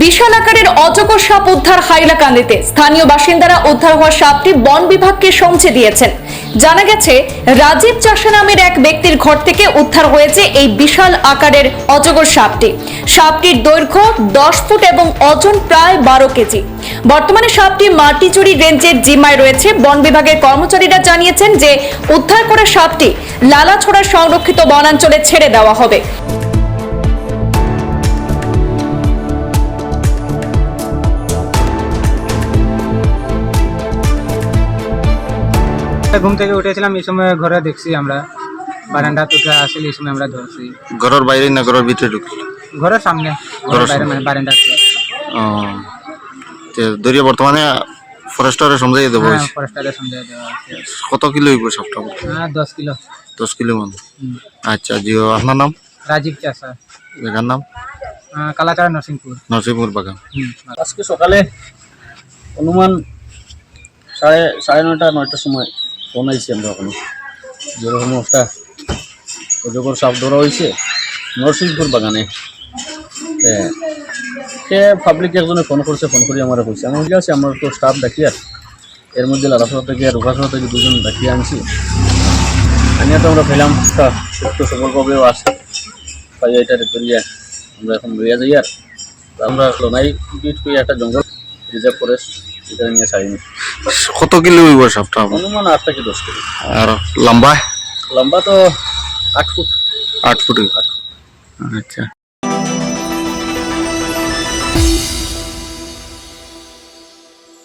বিশাল আকারের অজগর সাপ উদ্ধার হাইলাকান্দিতে। স্থানীয় বাসিন্দারা উদ্ধার হওয়া সাপটি বন বিভাগকে সমছে দিয়েছেন। জানা গেছে, রাজীব চাষা নামের এক ব্যক্তির ঘর থেকে উদ্ধার হয়েছে এই বিশাল আকারের অজগর সাপটি। সাপটির দৈর্ঘ্য দশ ফুট এবং ওজন প্রায় বারো কেজি। বর্তমানে সাপটি মাটিচুরি রেঞ্জের জিম্মায় রয়েছে। বন বিভাগের কর্মচারীরা জানিয়েছেন যে, উদ্ধার করা সাপটি লালাছড়া সংরক্ষিত বনাঞ্চলে ছেড়ে দেওয়া হবে। ঘুম থেকে উঠেছিলাম এই সময় ঘরে দেখছি আমরা। বারান্দা তো আসলে এই সময় আমরা ধরছি। ঘরের বাইরে না ঘরের ভিতরে ঢুকছিল ঘরের সামনে ঘরের বাইরে মানে বারান্দাতে। ও। দরিয়া বর্তমানে ফরেস্টারে সমঝাই দেবো হ্যাঁ ফরেস্টারে সমঝাই দেওয়া কত কিলো হইব সবটা? হ্যাঁ দশ কিলো। দশ কিলো মান? আচ্ছা জিও আপনার নাম? রাজীব চাষা। জায়গার নাম? আহ, কালাচাড়া নরসিংপুর। নরসিংপুর বাগান। আজকে সকালে অনুমান সাড়ে সাড়ে নয়টা নয়টার সময় ফোন আইছি আমরা ওখানে যেরকম একটা অজগর সাপ ধরা হয়েছে নরসিংপুর বাগানে। সে পাবলিক একজনে ফোন করছে ফোন করে আমার কইছে। আমি ঠিক আছে আমার তো স্টাফ ডাকি আর এর মধ্যে লালাসড়া থেকে আর রুকাসড়া থেকে দুজন ডাকিয়ে আনছি। আনিয়ে তো আমরা পেলাম একটা সফলভাবেও আছে পাই এটা ধরিয়ে আমরা এখন লইয়া যাই আর আমরা লোনাই একটা জঙ্গল রিজার্ভ ফরেস্ট নিয়ে কত কিলো হইব সবটা? অনুমান আট থেকে দশ কিলো? আর লম্বা? লম্বা তো আট ফুট। আট ফুট। আচ্ছা।